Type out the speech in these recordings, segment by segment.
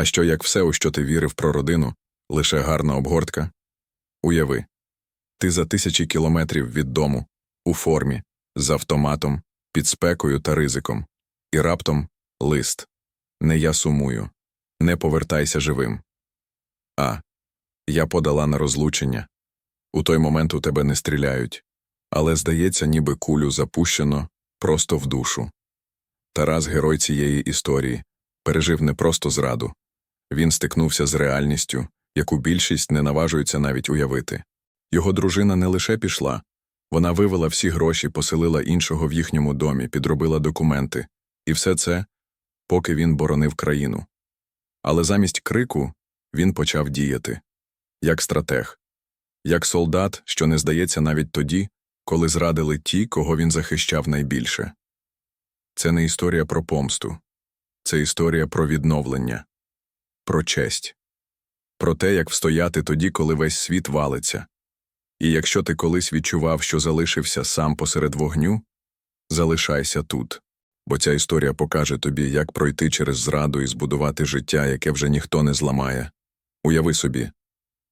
А що як все, у що ти вірив про родину, лише гарна обгортка? Уяви, ти за тисячі кілометрів від дому, у формі, з автоматом, під спекою та ризиком, і раптом лист. Не я сумую, не повертайся живим. А. Я подала на розлучення. У той момент у тебе не стріляють, але, здається, ніби кулю запущено просто в душу. Тарас, герой цієї історії, пережив не просто зраду. Він стикнувся з реальністю, яку більшість не наважується навіть уявити. Його дружина не лише пішла, вона вивела всі гроші, поселила іншого в їхньому домі, підробила документи, і все це, поки він боронив країну. Але замість крику він почав діяти як стратег, як солдат, що не здається навіть тоді, коли зрадили ті, кого він захищав найбільше. Це не історія про помсту, це історія про відновлення, про честь, про те, як встояти тоді, коли весь світ валиться. І якщо ти колись відчував, що залишився сам посеред вогню, залишайся тут, бо ця історія покаже тобі, як пройти через зраду і збудувати життя, яке вже ніхто не зламає. Уяви собі,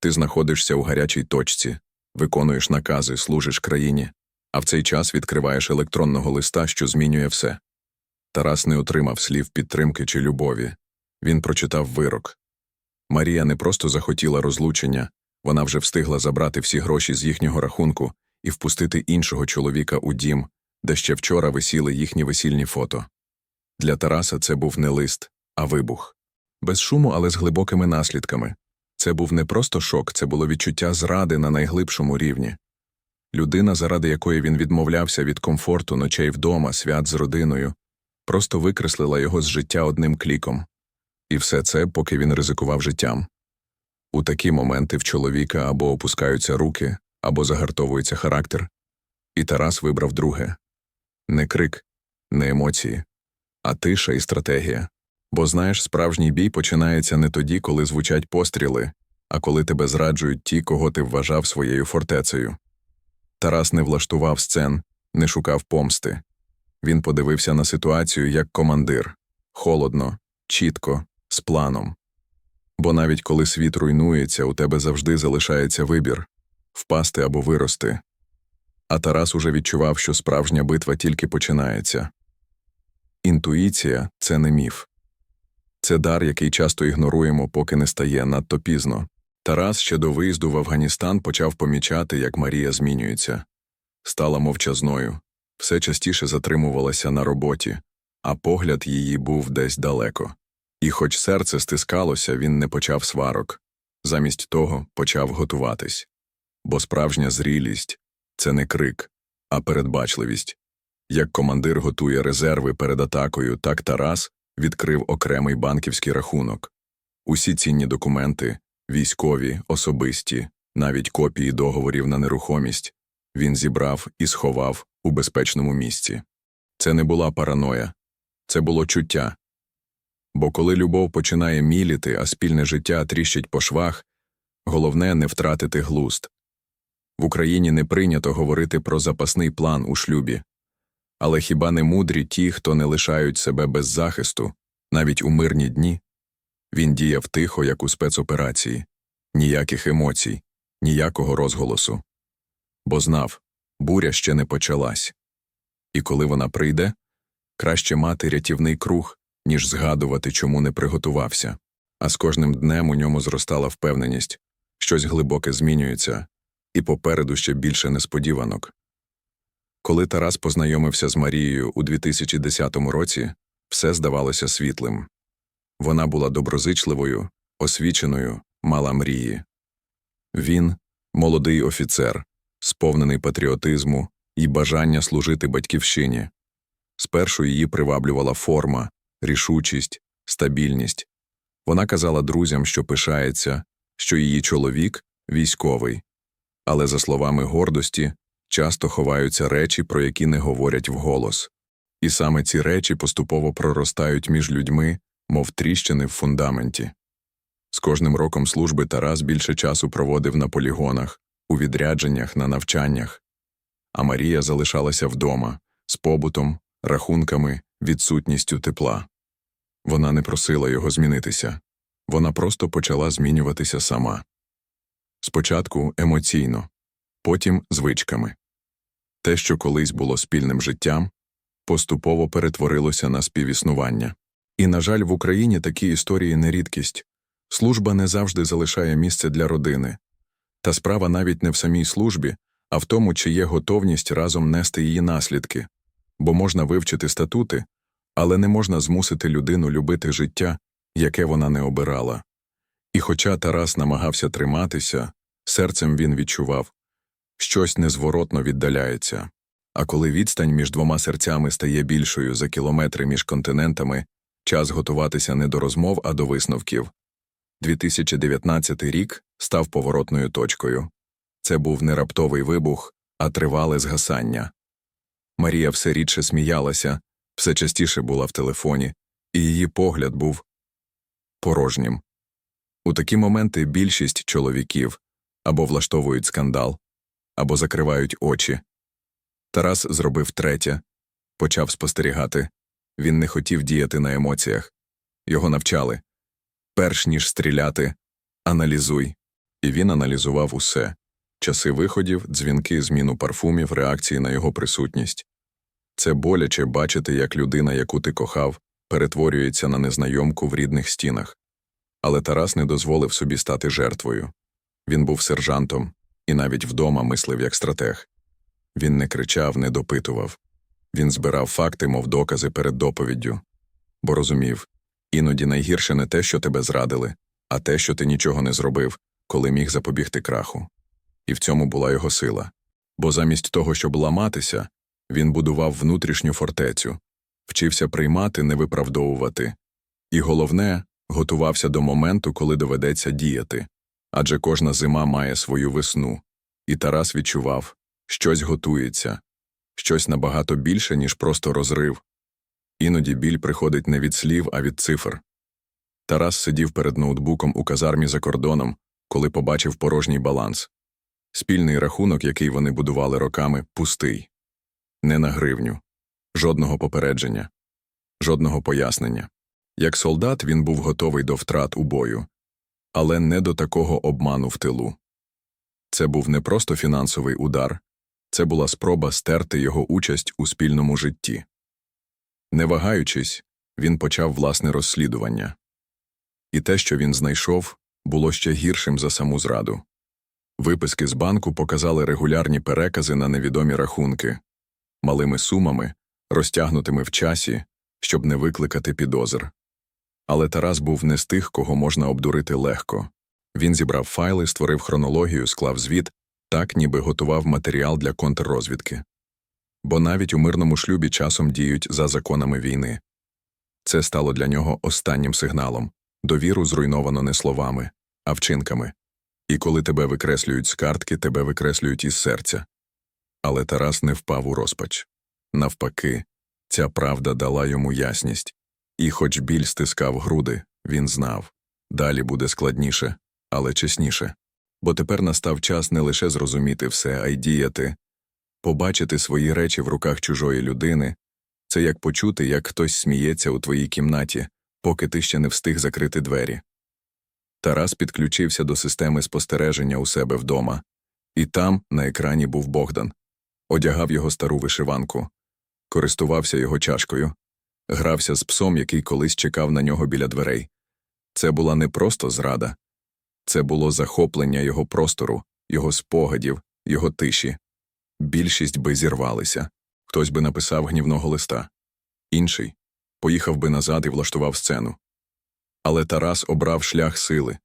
ти знаходишся у гарячій точці, виконуєш накази, служиш країні, а в цей час відкриваєш електронного листа, що змінює все. Тарас не отримав слів підтримки чи любові. Він прочитав вирок. Марія не просто захотіла розлучення, вона вже встигла забрати всі гроші з їхнього рахунку і впустити іншого чоловіка у дім, де ще вчора висіли їхні весільні фото. Для Тараса це був не лист, а вибух. Без шуму, але з глибокими наслідками. Це був не просто шок, це було відчуття зради на найглибшому рівні. Людина, заради якої він відмовлявся від комфорту ночей вдома, свят з родиною, просто викреслила його з життя одним кліком. І все це, поки він ризикував життям. У такі моменти в чоловіка або опускаються руки, або загартовується характер. І Тарас вибрав друге не крик, не емоції, а тиша і стратегія. Бо знаєш, справжній бій починається не тоді, коли звучать постріли, а коли тебе зраджують ті, кого ти вважав своєю фортецею. Тарас не влаштував сцен, не шукав помсти. Він подивився на ситуацію як командир холодно, чітко, з планом. Бо навіть коли світ руйнується, у тебе завжди залишається вибір впасти або вирости. А Тарас уже відчував, що справжня битва тільки починається. Інтуїція це не міф. Це дар, який часто ігноруємо, поки не стає надто пізно. Тарас ще до виїзду в Афганістан почав помічати, як Марія змінюється. Стала мовчазною, все частіше затримувалася на роботі, а погляд її був десь далеко. І хоч серце стискалося, він не почав сварок. Замість того почав готуватись. Бо справжня зрілість це не крик, а передбачливість. Як командир готує резерви перед атакою, так Тарас відкрив окремий банківський рахунок. Усі цінні документи, військові, особисті, навіть копії договорів на нерухомість, він зібрав і сховав у безпечному місці. Це не була параноя, це було чуття. Бо коли любов починає міліти, а спільне життя тріщить по швах, головне не втратити глуст. В Україні не прийнято говорити про запасний план у шлюбі. Але хіба не мудрі ті, хто не лишають себе без захисту, навіть у мирні дні? Він діяв тихо, як у спецоперації, ніяких емоцій, ніякого розголосу. Бо знав, буря ще не почалась. І коли вона прийде, краще мати рятівний круг, ніж згадувати, чому не приготувався. А з кожним днем у ньому зростала впевненість, щось глибоке змінюється, і попереду ще більше несподіванок. Коли Тарас познайомився з Марією у 2010 році, все здавалося світлим. Вона була доброзичливою, освіченою, мала мрії. Він молодий офіцер, сповнений патріотизму і бажання служити батьківщині. Спершу її приваблювала форма, рішучість, стабільність. Вона казала друзям, що пишається, що її чоловік військовий, але, за словами гордості, часто ховаються речі, про які не говорять вголос. І саме ці речі поступово проростають між людьми, мов тріщини в фундаменті. З кожним роком служби Тарас більше часу проводив на полігонах, у відрядженнях, на навчаннях, а Марія залишалася вдома з побутом, рахунками, відсутністю тепла. Вона не просила його змінитися. Вона просто почала змінюватися сама. Спочатку емоційно, потім звичками. Те, що колись було спільним життям, поступово перетворилося на співіснування. І, на жаль, в Україні такі історії не рідкість. Служба не завжди залишає місце для родини. Та справа навіть не в самій службі, а в тому, чи є готовність разом нести її наслідки. Бо можна вивчити статути, але не можна змусити людину любити життя, яке вона не обирала. І хоча Тарас намагався триматися, серцем він відчував щось незворотно віддаляється. А коли відстань між двома серцями стає більшою за кілометри між континентами, час готуватися не до розмов, а до висновків. 2019 рік став поворотною точкою. Це був не раптовий вибух, а тривале згасання. Марія все рідше сміялася, все частіше була в телефоні, і її погляд був порожнім. У такі моменти більшість чоловіків або влаштовують скандал, або закривають очі. Тарас зробив третє, почав спостерігати. Він не хотів діяти на емоціях. Його навчали. Перш ніж стріляти, аналізуй. І він аналізував усе часи виходів, дзвінки, зміну парфумів, реакції на його присутність. Це боляче бачити, як людина, яку ти кохав, перетворюється на незнайомку в рідних стінах. Але Тарас не дозволив собі стати жертвою. Він був сержантом і навіть вдома мислив як стратег. Він не кричав, не допитував. Він збирав факти, мов докази перед доповіддю. Бо розумів іноді найгірше не те, що тебе зрадили, а те, що ти нічого не зробив, коли міг запобігти краху. І в цьому була його сила. Бо замість того, щоб ламатися, він будував внутрішню фортецю, вчився приймати, не виправдовувати. І головне, готувався до моменту, коли доведеться діяти. Адже кожна зима має свою весну. І Тарас відчував щось готується, щось набагато більше, ніж просто розрив. Іноді біль приходить не від слів, а від цифр. Тарас сидів перед ноутбуком у казармі за кордоном, коли побачив порожній баланс. Спільний рахунок, який вони будували роками, пустий. Не на гривню, жодного попередження, жодного пояснення. Як солдат він був готовий до втрат у бою, але не до такого обману в тилу. Це був не просто фінансовий удар, це була спроба стерти його участь у спільному житті. Не вагаючись, він почав власне розслідування. І те, що він знайшов, було ще гіршим за саму зраду. Виписки з банку показали регулярні перекази на невідомі рахунки, малими сумами, розтягнутими в часі, щоб не викликати підозр. Але Тарас був не з тих, кого можна обдурити легко. Він зібрав файли, створив хронологію, склав звіт, так ніби готував матеріал для контррозвідки. Бо навіть у мирному шлюбі часом діють за законами війни. Це стало для нього останнім сигналом довіру зруйновано не словами, а вчинками. І коли тебе викреслюють з картки, тебе викреслюють із серця. Але Тарас не впав у розпач. Навпаки, ця правда дала йому ясність. І, хоч біль стискав груди, він знав далі буде складніше, але чесніше. Бо тепер настав час не лише зрозуміти все, а й діяти, побачити свої речі в руках чужої людини це як почути, як хтось сміється у твоїй кімнаті, поки ти ще не встиг закрити двері. Тарас підключився до системи спостереження у себе вдома, і там, на екрані, був Богдан, одягав його стару вишиванку, користувався його чашкою, грався з псом, який колись чекав на нього біля дверей. Це була не просто зрада, це було захоплення його простору, його спогадів, його тиші. Більшість би зірвалися, хтось би написав гнівного листа, інший поїхав би назад і влаштував сцену. Але Тарас обрав шлях сили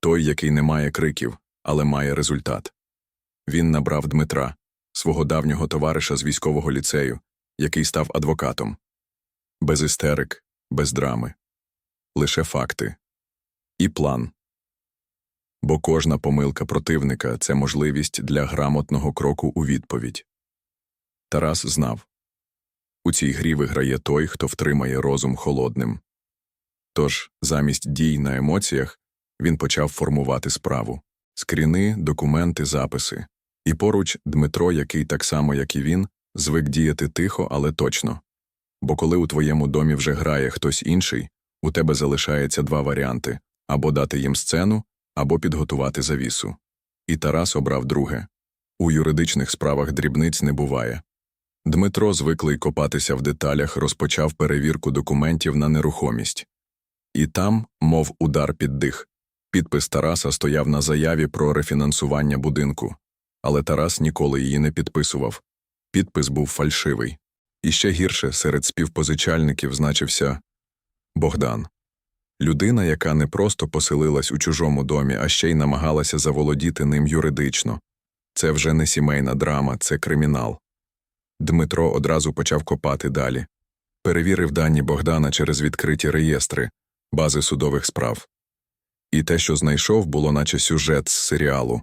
той, який не має криків, але має результат. Він набрав Дмитра, свого давнього товариша з військового ліцею, який став адвокатом. Без істерик, без драми, лише факти і план. Бо кожна помилка противника це можливість для грамотного кроку у відповідь. Тарас знав у цій грі виграє той, хто втримає розум холодним. Тож, замість дій на емоціях, він почав формувати справу скріни, документи, записи. І поруч Дмитро, який так само, як і він, звик діяти тихо, але точно. Бо коли у твоєму домі вже грає хтось інший, у тебе залишається два варіанти або дати їм сцену, або підготувати завісу. І Тарас обрав друге. У юридичних справах дрібниць не буває. Дмитро, звиклий копатися в деталях, розпочав перевірку документів на нерухомість. І там, мов удар під дих, підпис Тараса стояв на заяві про рефінансування будинку, але Тарас ніколи її не підписував. Підпис був фальшивий. І ще гірше серед співпозичальників значився Богдан. Людина, яка не просто поселилась у чужому домі, а ще й намагалася заволодіти ним юридично. Це вже не сімейна драма, це кримінал. Дмитро одразу почав копати далі. Перевірив дані Богдана через відкриті реєстри, бази судових справ. І те, що знайшов, було наче сюжет з серіалу.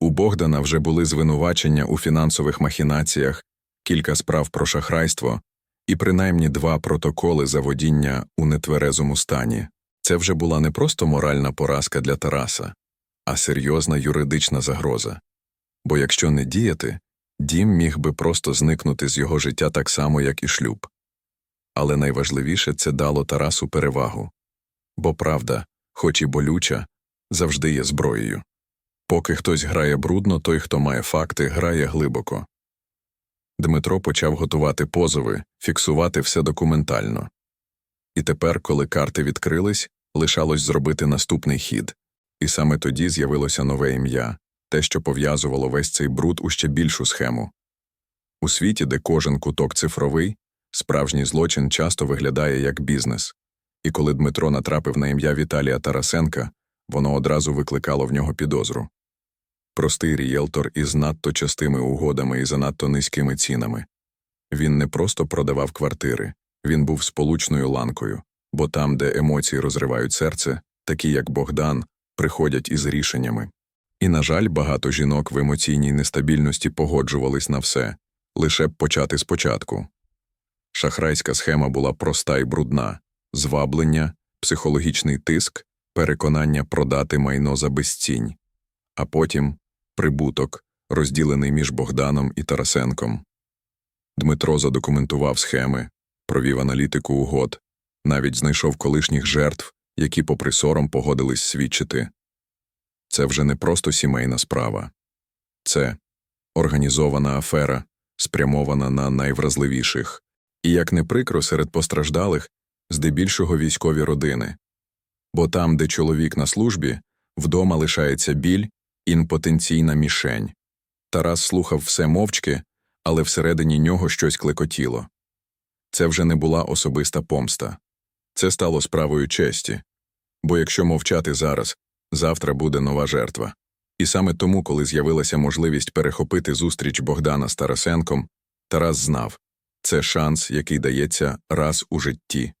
У Богдана вже були звинувачення у фінансових махінаціях, кілька справ про шахрайство і принаймні два протоколи за водіння у нетверезому стані. Це вже була не просто моральна поразка для Тараса, а серйозна юридична загроза. Бо якщо не діяти, дім міг би просто зникнути з його життя так само, як і шлюб. Але найважливіше це дало Тарасу перевагу. Бо правда, хоч і болюча, завжди є зброєю. Поки хтось грає брудно, той, хто має факти, грає глибоко. Дмитро почав готувати позови, фіксувати все документально. І тепер, коли карти відкрились, лишалось зробити наступний хід. І саме тоді з'явилося нове ім'я, те, що пов'язувало весь цей бруд у ще більшу схему. У світі, де кожен куток цифровий, справжній злочин часто виглядає як бізнес. І коли Дмитро натрапив на ім'я Віталія Тарасенка, воно одразу викликало в нього підозру. Простий рієлтор із надто частими угодами і занадто низькими цінами. Він не просто продавав квартири, він був сполучною ланкою, бо там, де емоції розривають серце, такі як Богдан, приходять із рішеннями. І, на жаль, багато жінок в емоційній нестабільності погоджувались на все, лише б почати спочатку. Шахрайська схема була проста і брудна зваблення, психологічний тиск, переконання продати майно за безцінь, а потім прибуток, розділений між Богданом і Тарасенком. Дмитро задокументував схеми, провів аналітику угод, навіть знайшов колишніх жертв, які, попри сором, погодились свідчити. Це вже не просто сімейна справа, це організована афера, спрямована на найвразливіших, і, як не прикро, серед постраждалих здебільшого військові родини. Бо там, де чоловік на службі, вдома лишається біль, інпотенційна мішень. Тарас слухав все мовчки, але всередині нього щось клекотіло. Це вже не була особиста помста. Це стало справою честі. Бо якщо мовчати зараз, завтра буде нова жертва. І саме тому, коли з'явилася можливість перехопити зустріч Богдана з Тарасенком, Тарас знав це шанс, який дається раз у житті.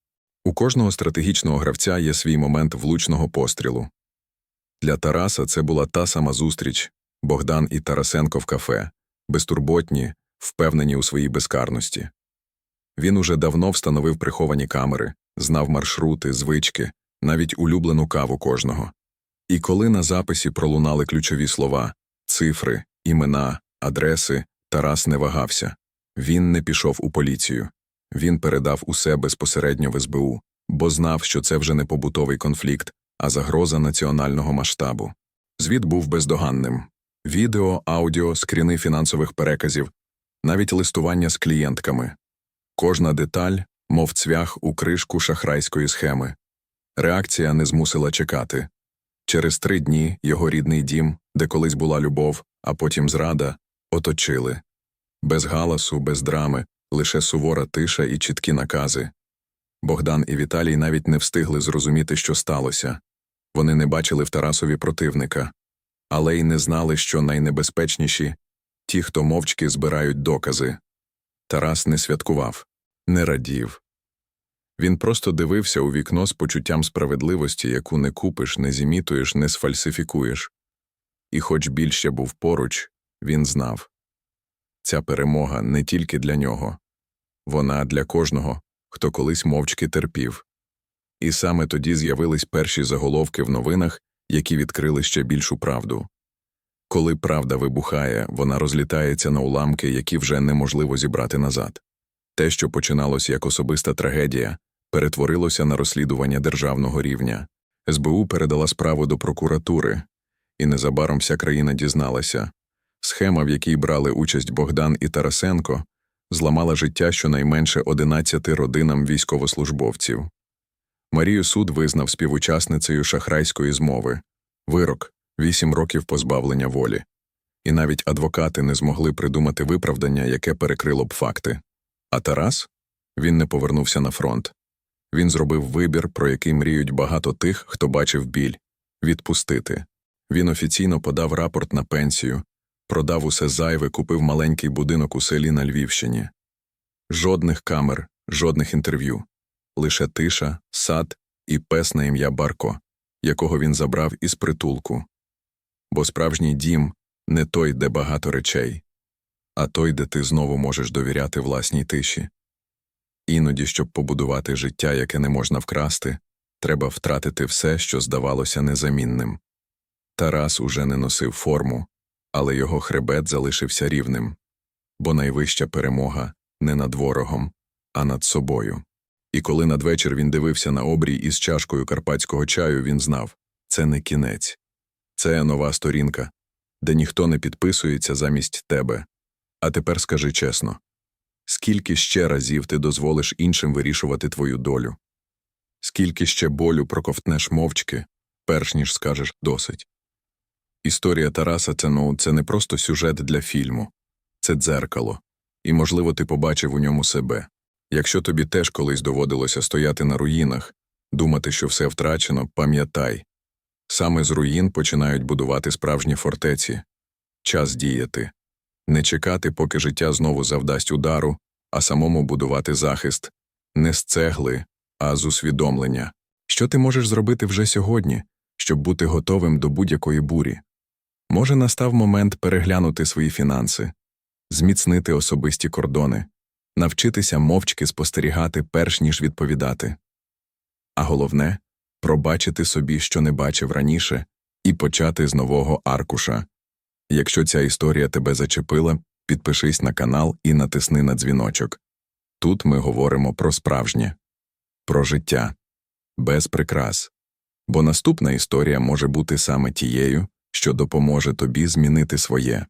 У кожного стратегічного гравця є свій момент влучного пострілу. Для Тараса це була та сама зустріч Богдан і Тарасенко в кафе, безтурботні, впевнені у своїй безкарності. Він уже давно встановив приховані камери, знав маршрути, звички, навіть улюблену каву кожного. І коли на записі пролунали ключові слова цифри, імена, адреси, Тарас не вагався. Він не пішов у поліцію. Він передав усе безпосередньо в СБУ, бо знав, що це вже не побутовий конфлікт, а загроза національного масштабу. Звіт був бездоганним відео, аудіо, скріни фінансових переказів, навіть листування з клієнтками. Кожна деталь, мов цвях у кришку шахрайської схеми. Реакція не змусила чекати. Через три дні його рідний дім, де колись була любов, а потім зрада, оточили. Без галасу, без драми, лише сувора тиша і чіткі накази. Богдан і Віталій навіть не встигли зрозуміти, що сталося. Вони не бачили в Тарасові противника, але й не знали, що найнебезпечніші ті, хто мовчки збирають докази. Тарас не святкував, не радів. Він просто дивився у вікно з почуттям справедливості, яку не купиш, не зімітуєш, не сфальсифікуєш. І, хоч більше був поруч, він знав ця перемога не тільки для нього, вона для кожного, хто колись мовчки терпів. І саме тоді з'явились перші заголовки в новинах, які відкрили ще більшу правду. Коли правда вибухає, вона розлітається на уламки, які вже неможливо зібрати назад. Те, що починалось як особиста трагедія, перетворилося на розслідування державного рівня. СБУ передала справу до прокуратури, і незабаром вся країна дізналася. Схема, в якій брали участь Богдан і Тарасенко, зламала життя щонайменше 11 родинам військовослужбовців. Марію суд визнав співучасницею шахрайської змови, вирок 8 років позбавлення волі. І навіть адвокати не змогли придумати виправдання, яке перекрило б факти. А Тарас? Він не повернувся на фронт. Він зробив вибір, про який мріють багато тих, хто бачив біль відпустити. Він офіційно подав рапорт на пенсію, продав усе зайве, купив маленький будинок у селі на Львівщині. Жодних камер, жодних інтерв'ю, лише тиша, сад і пес на ім'я Барко, якого він забрав із притулку. Бо справжній дім не той, де багато речей, а той, де ти знову можеш довіряти власній тиші. Іноді, щоб побудувати життя, яке не можна вкрасти, треба втратити все, що здавалося незамінним. Тарас уже не носив форму, але його хребет залишився рівним, бо найвища перемога не над ворогом, а над собою. І коли надвечір він дивився на обрій із чашкою карпатського чаю, він знав це не кінець, це нова сторінка, де ніхто не підписується замість тебе. А тепер скажи чесно скільки ще разів ти дозволиш іншим вирішувати твою долю? Скільки ще болю проковтнеш мовчки, перш ніж скажеш досить? Історія Тараса це, ну, це не просто сюжет для фільму, це дзеркало, і, можливо, ти побачив у ньому себе. Якщо тобі теж колись доводилося стояти на руїнах, думати, що все втрачено, пам'ятай саме з руїн починають будувати справжні фортеці. Час діяти, не чекати, поки життя знову завдасть удару, а самому будувати захист не з цегли, а з усвідомлення. Що ти можеш зробити вже сьогодні, щоб бути готовим до будь-якої бурі? Може, настав момент переглянути свої фінанси, зміцнити особисті кордони, навчитися мовчки спостерігати, перш ніж відповідати. А головне пробачити собі, що не бачив раніше, і почати з нового аркуша. Якщо ця історія тебе зачепила, підпишись на канал і натисни на дзвіночок. Тут ми говоримо про справжнє, про життя, без прикрас. Бо наступна історія може бути саме тією, що допоможе тобі змінити своє.